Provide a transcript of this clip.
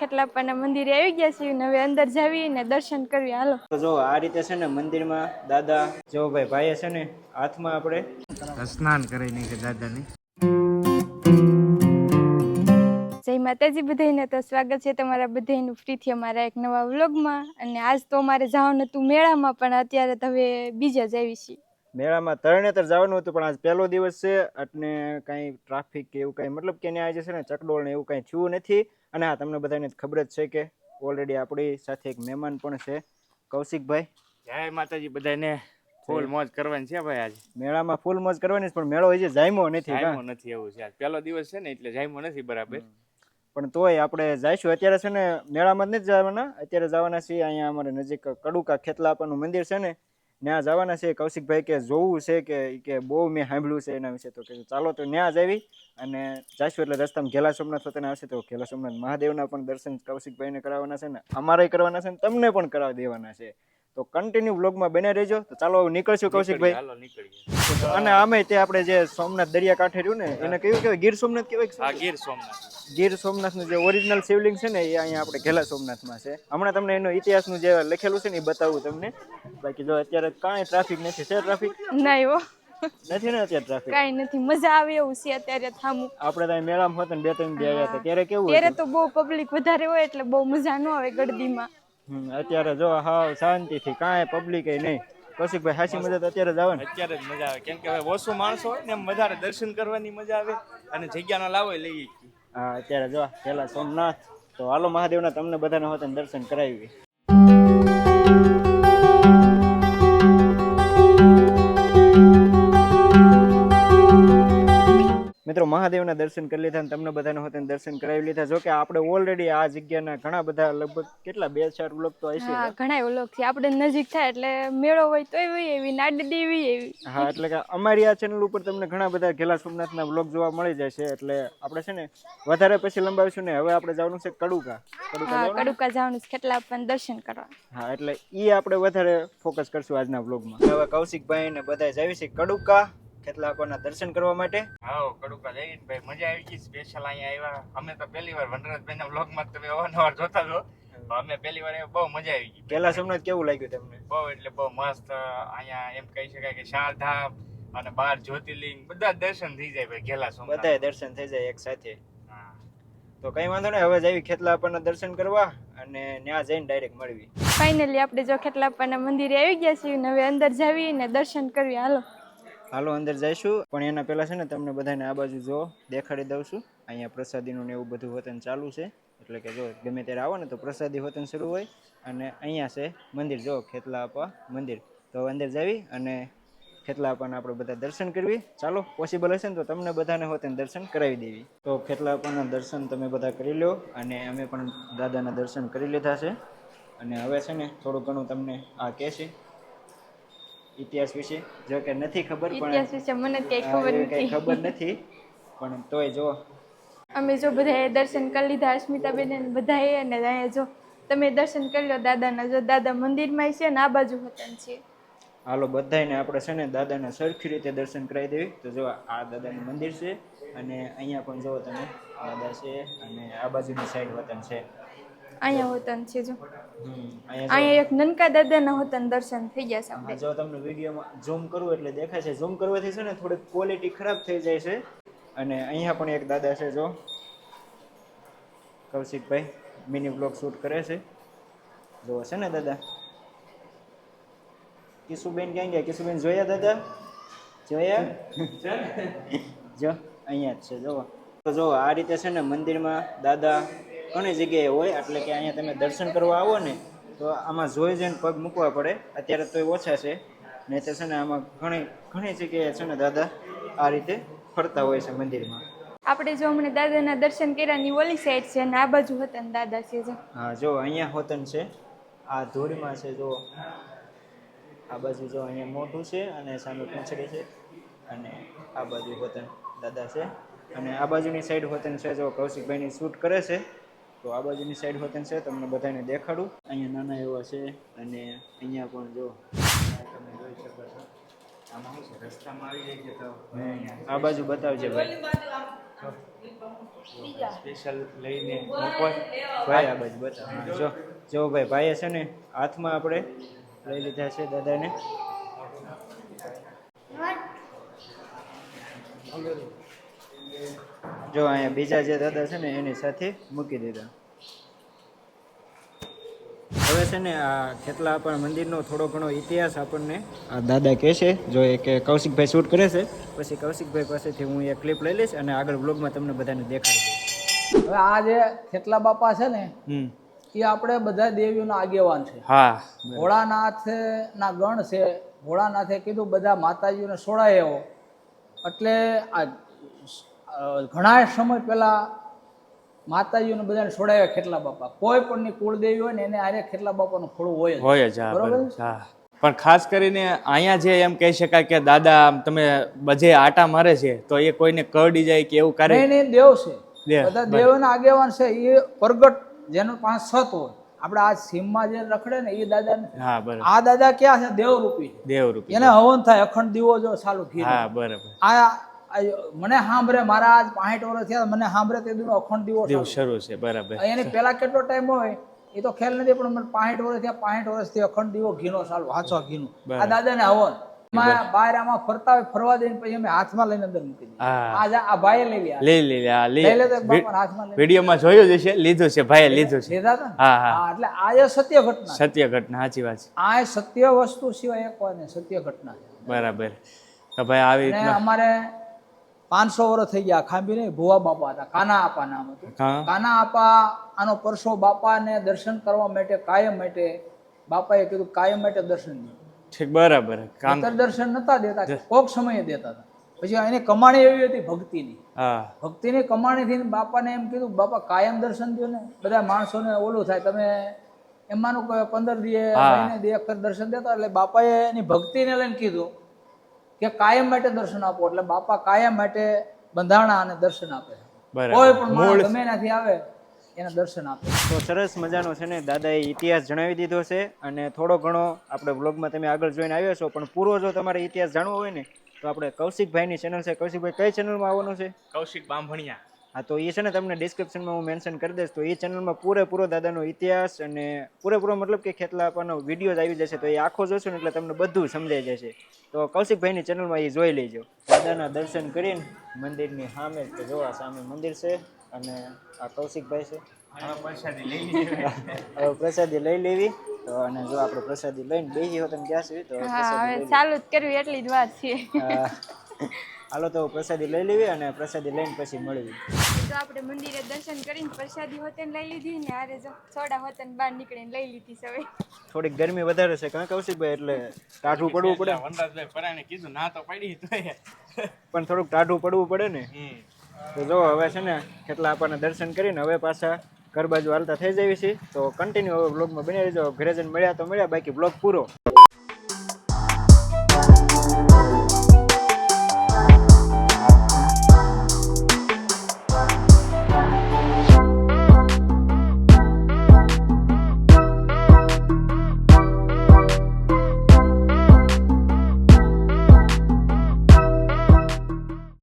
ખેતલાપાના મંદિરે આવી ગયા છીએ ને હવે અંદર જાવી ને દર્શન કરવી હાલો. તો જો આ રીતે છે ને મંદિરમાં દાદા જો ભાઈ ભાઈએ છે ને હાથમાં આપણે સ્નાન કરી નાખે દાદાની. જય માતાજી બધાને તો સ્વાગત છે તમારા બધાનું ફ્રીથી અમારા એક નવા વ્લોગમાં. અને આજ તો અમારે જવાનું હતું મેળામાં પણ અત્યારે તો હવે બીજા જ આવી છીએ. મેળામાં તરણેતર જવાનું હતું પણ આજ પહેલો દિવસ છે. એટલે કાંઈ ટ્રાફિક કે એવું કાંઈ મતલબ કે અહીંયા આજે છે ને ચકડોળ ને એવું કાંઈ થયું નથી. અને હા તમને બધાને ખબર જ છે કે ઓલરેડી આપણી સાથે એક મહેમાન પણ છે. કૌશિકભાઈ. જય માતાજી બધાને ફૂલ મોજ કરવાની છે ભાઈ આજે. મેળામાં ફૂલ મોજ કરવાની પણ મેળો હજી જામ્યો નથી? જાયમો નથી એવું છે. પહેલો દિવસ છે ને એટલે જાયમો નથી બરાબર. પણ તોય આપણે જઈશું. અત્યારે છે ને મેળામાં જ નથી જવાના. અત્યારે જવાના છીએ અહીંયા અમારે નજીક કડુકા ખેતલાપાનું મંદિર છે ને ત્યાં જવાના છે. કૌશિકભાઈ કે જોવું છે કે કે બહુ મેં સાંભળ્યું છે એના વિશે તો કે ચાલો તો ત્યાં જ આવી અને જઈશું એટલે રસ્તામાં ઘેલા સોમનાથ વતન આવશે તો ઘેલા સોમનાથ મહાદેવના પણ દર્શન કૌશિકભાઈને કરાવવાના છે ને અમારે કરવાના છે ને તમને પણ કરાવી દેવાના છે. તો કન્ટિન્યુ બ્લોગમાં બને રહેજો. તો ચાલો નીકળશું કૌશિકભાઈ. હાલો નીકળીએ. અને આમે તે આપણે જે સોમનાથ દરિયા કાંઠે રહ્યું ને એને કયું કે ગીર સોમનાથ કહેવાય શું? ગીર સોમનાથ. ગીર સોમનાથનું જે ઓરિજિનલ શિવલિંગ છે ને એ અહીંયા આપણે ઘેલા સોમનાથમાં છે. હમણાં તમને એનો ઇતિહાસનું જે લખેલું છે ને એ બતાવું તમને. બાકી જો અત્યારે કાંઈ ટ્રાફિક નથી. છે ટ્રાફિક નહીં હો. નથી ને અત્યારે ટ્રાફિક કાંઈ નથી. મજા આવે એવું છે અત્યારે થામું. આપણે ત્યાં મેળામાં હતા ને બે ત્રણ બે આવ્યા હતા. ત્યારે કેવું ત્યારે તો બહુ પબ્લિક વધારે હોય એટલે બહુ મજા ન આવે ગળદીમાં હમ, અત્યારે જો હાવ શાંતિથી કાંઈ પબ્લિક નહીં. કૌશિકભાઈ હાસી મજા તો અત્યારે જ આવે ને? અત્યારે જ મજા આવે. કેમ કે હવે ઓછું માણસો હોય ને એમ વધારે દર્શન કરવાની મજા આવે અને જગ્યાનો લાવો લઈ. હા અત્યારે જો પેલા સોમનાથ. તો હાલો મહાદેવના તમને બધાને હોતે દર્શન કરાવી મિત્રો મહાદેવના દર્શન કરી લીધા અને તમને બધાને હોતે દર્શન કરાવી લીધા. જો કે આપણે ઓલરેડી આ જગ્યાના ઘણા બધા લગભગ કેટલા બે ચાર વ્લોગ તો હશે. હા ઘણા ઓલોક છે. આપણે નજીક થાય એટલે મેળો હોય તોય એવી એવી નાડી દેવી એવી. હા એટલે કે અમારી આ ચેનલ ઉપર તમને ઘણા બધા ઘેલા સોમનાથના વ્લોગ જોવા મળી જશે. એટલે આપણે છે ને વધારે પછી લંબાવીશું ને હવે આપણે જવાનું છે કડુકા. કડુકા કડુકા જવાનું છે. કેટલા પણ દર્શન કરવા. હા એટલે ઈ આપણે વધારે ફોકસ કરશું આજના વ્લોગમાં હવે કૌશિકભાઈ ને બધા જાવી છે કડુકા. ખેતલાકોના દર્શન કરવા માટે? હાઓ કડુકા જઈને ભાઈ મજા આવી ગઈ સ્પેશિયલ અહીંયા આવ્યા. અમે તો પહેલી વાર વનરાજભાઈના વ્લોગમાં તમે અવારનવાર જોતા છો. અમે પહેલી વાર બહુ મજા આવી ગઈ. પેલા સોમનાથ કેવું લાગ્યું તમને? બહુ એટલે બહુ મસ્ત અહીંયા એમ કહી શકાય કે શારધામ અને બાર જ્યોતિર્લિંગ બધા જ દર્શન થઈ જાય ભાઈ ઘેલા સોમનાથ. બધા દર્શન થઈ જાય એક સાથે. હા. તો કઈ વાંધો નહીં હવે જાવી ખેતલાપાના દર્શન કરવા અને ત્યાં જઈને ડાયરેક્ટ મળવી. ફાઇનલી આપણે જો ખેતલાપાના મંદિરે આવી ગયા છીએ હવે અંદર જાવી ને દર્શન કરવી હાલો. હાલો, અંદર જઈશું. પણ એના પહેલાં છે ને, તમને બધાને આ બાજુ જો, દેખાડી દઉં છું. અહીંયા પ્રસાદીનું ને એવું બધું વતન ચાલુ છે. એટલે કે જો, ગમે ત્યારે આવો ને, તો પ્રસાદી વતન શરૂ હોય. અને અહીંયા છે મંદિર, જો, ખેતલાપા મંદિર. તો અંદર જાવી અને ખેતલા ખેતલાપાના આપણે બધા દર્શન કરવી. ચાલો પોસિબલ હશે ને, તો તમને બધાને હોતે દર્શન કરાવી દેવી. તો ખેતલા ખેતલાપાના દર્શન તમે બધા કરી લો અને અમે પણ દાદાના દર્શન કરી લીધા છે. અને હવે છે ને, થોડું ઘણું તમને આ કહેશે ઇતિહાસ વિશે? જો કે નથી ખબર પણ ઇતિહાસ વિશે મને કઈ ખબર નથી. ખબર નથી. પણ તોય જો. અમે જો બધાએ દર્શન કરી લીધા અસ્મિતાબેન ને બધાએ અને અહીંયા જો તમે દર્શન કરી લો દાદાના જો દાદા મંદિરમાં છે ને આ બાજુ વતન છે. હાલો બધાને આપણે છે ને દાદાને સરખી રીતે દર્શન કરાવી દેવી. તો જો આ દાદાનું મંદિર છે અને અહીંયા પણ જો તમે દાદા છે અને આ બાજુની સાઈડ વતન છે. અહીંયા હોતન છે જો. અહીંયા એક નનકા દાદાના હોતન દર્શન થઈ ગયા છે જો- તમને વિડીયોમાં ઝૂમ કરવું એટલે દેખાય છે. ઝૂમ કરવાથી છે ને થોડીક ક્વોલિટી ખરાબ થઈ જાય છે. અને અહીંયા પણ એક દાદા છે જો. કૌશિકભાઈ મિની બ્લોગ શૂટ કરે છે. જોવો છે ને દાદા? કિશુબેન ક્યાં ગયા? કિશુબેન જોયા દાદા? જોયા? જો અહીંયા જ છે જોવો. તો જો આ રીતે છે ને મંદિરમાં દાદા ઘણી જગ્યાએ હોય એટલે કે અહીંયા તમે દર્શન કરવા આવો ને તો આમાં જોઈ જઈને પગ મૂકવા પડે. અત્યારે તો ઓછા છે. નહીં તો છે ને આમાં ઘણી ઘણી જગ્યાએ છે ને દાદા આ રીતે ફરતા હોય છે મંદિરમાં. આપણે જો અમને દાદાના દર્શન કર્યાની ઓલી સાઈડ છે ને આ બાજુ હોતન દાદા છે જો. હા જો અહીંયા હોતન છે. આ ધૂળમાં છે જો આ બાજુ જો અહીંયા મોટું છે અને સામે પૂંછડી છે અને આ બાજુ હોતન દાદા છે. અને આ બાજુની સાઈડ હોતન છે જો કૌશિકભાઈની શૂટ કરે છે. તો આ બાજુની સાઈડ હોતન છે તમને બધાને દેખાડું. અહીંયા નાના એવા છે અને અહીંયા પણ જો તમે જોઈ શકો છો. આમાં શું છે? રસ્તામાં આવી જાય છે તો આ બાજુ બતાવજે ભાઈ. સ્પેશિયલ લઈને ભાઈ આ બાજુ બતાવ જો જો ભાઈ ભાઈએ છે ને હાથમાં આપણે લઈ લીધા છે દાદાને. જો અહીંયા બીજા જે દાદા છે ને એની સાથે મૂકી દીધા. હવે છે ને આ ખેતલા પણ મંદિરનો થોડો ઘણો ઇતિહાસ આપણને આ દાદા કહે છે જો એક કૌશિકભાઈ શૂટ કરે છે પછી કૌશિકભાઈ પાસેથી હું એક ક્લિપ લઈ લઈશ અને આગળ બ્લોગમાં તમને બધાને દેખાડી દઈશ. હવે આ જે ખેતલા બાપા છે ને એ આપણે બધા દેવીઓના આગેવાન છે. હા. ભોળાનાથ ના ગણ છે. ભોળાનાથે કીધું બધા માતાજીઓને સોળાય એવો. એટલે આ ઘણા સમય પહેલાં માતાજીઓને બધાને છોડાવ્યા ખેટલા બાપા. કોઈ પણની કુળદેવી હોય ને એને આરે ખેટલા બાપાનું ખોળું હોય હોય જ બરોબર? પણ ખાસ કરીને અહીંયા જે એમ કહી શકાય કે દાદા તમે બજે આટા મારે છે તો એ કોઈને કરડી જાય કે એવું કરે? નહીં દેવ છે. બધા દેવના આગેવાન છે એ પ્રગટ જેનો પાંચ સત હોય. આપણે આ સીમમાં જે રખડે ને એ દાદા. આ દાદા ક્યાં છે? દેવરૂપી દેવરૂપી એને હવન થાય અખંડ દીવો જો ચાલુ હા બરાબર. આ મને સાંભળે મારા આજ પાંઠ વર્ષ થયા મને સાંભળે તે દીનો અખંડ દિવસ દેવ શરૂ છે બરાબર. એની પેલા કેટલો ટાઈમ હોય એ તો ખ્યાલ નથી પણ મને પાંઠ વર્ષ થયા પાંઠ વર્ષથી અખંડ દીવો ઘીનો ચાલુ હાચો ઘીનો. આ દાદાને હવન. બહાર આમાં ફરતા હોય ફરવા દઈને પછી અમે હાથમાં લઈને અંદર મૂકી આજે આ ભાઈ ભાઈએ લઈ લે લઈ લે લઈ હાથમાં વિડીયોમાં જોયો જ છે લીધું છે ભાઈએ લીધું છે. લીધા હા હા. એટલે આ જે સત્ય ઘટના. સત્ય ઘટના સાચી વાત છે. આ સત્ય વસ્તુ સિવાય એક વાત ને સત્ય ઘટના બરાબર. તો ભાઈ આવી રીતના અમારે પાંચસો વર્ષ થઈ ગયા ખાંભી નહીં ભુવા બાપા હતા કાના આપા નામ હતું. કાના આપા આનો પરસો બાપાને દર્શન કરવા માટે કાયમ માટે બાપાએ કીધું કાયમ માટે દર્શન ઠીક બરાબર દર્શન નતા દેતા કોક સમયે દેતા હતા. પછી એની કમાણી એવી હતી ભક્તિની. ભક્તિની કમાણીથી બાપાને એમ કીધું બાપા કાયમ દર્શન દો ને. બધા માણસોને ઓલું થાય તમે એમ માનો કે પંદર દીએ હા. મહિને દી એક દર્શન દેતા એટલે બાપાએ એની ભક્તિને લઈને કીધું કે કાયમ માટે દર્શન આપો એટલે બાપા કાયમ માટે બંધાણા અને દર્શન આપે કોઈ પણ માણસ ગમે એનાથી આવે એના દર્શન આપે. તો સરસ મજાનો છે ને દાદાએ ઇતિહાસ જણાવી દીધો છે અને થોડો ઘણો આપણે બ્લોગમાં તમે આગળ જોઈને આવ્યા છો પણ પૂરો જો તમારે ઇતિહાસ જાણવો હોય ને તો આપણે કૌશિકભાઈની ચેનલ છે. કૌશિકભાઈ કઈ ચેનલમાં આવવાનું છે? કૌશિક બાંભણિયા. હા તો એ છે ને તમને ડિસ્ક્રિપ્શનમાં હું મેન્શન કરી દઈશ. તો એ ચેનલમાં પૂરેપૂરો દાદાનો ઇતિહાસ અને પૂરેપૂરો મતલબ કે ખેતલા આપવાનો વીડિયો આવી જશે તો એ આખો જોશો ને એટલે તમને બધું સમજાઈ જશે. તો કૌશિકભાઈની ચેનલમાં એ જોઈ લેજો. દાદાના દર્શન કરીને મંદિરની સામે જ તો જો આ સામે મંદિર છે અને આ કૌશિકભાઈ છે. પ્રસાદી લઈ લીધી. હવે પ્રસાદી લઈ લેવી. તો અને જો આપણે પ્રસાદી લઈને બેસી હો તમે ક્યાં છીએ તો ચાલુ જ કરવી એટલી જ વાત છે. હાલો તો પ્રસાદી લઈ લેવી અને પ્રસાદી લઈને પછી મળવી. તો આપણે મંદિરે દર્શન કરીને પ્રસાદી હોતે લઈ લીધી ને આરે જો સોડા હોતે બહાર નીકળીને લઈ લીધી સવે થોડીક ગરમી વધારે છે કાં કૌશિકભાઈ? એટલે ટાઢું પડવું પડે. વનરાજભાઈ પરાણે કીધું ના તો પડી તો પણ થોડુંક ટાઢું પડવું પડે ને. તો જો હવે છે ને કેટલા આપણને દર્શન કરીને હવે પાછા ઘર બાજુ હાલતા થઈ જઈએ છીએ. તો કન્ટિન્યુ હવે બ્લોગમાં બની રહેજો. ઘરે જઈને મળ્યા તો મળ્યા બાકી બ્લોગ પૂરો.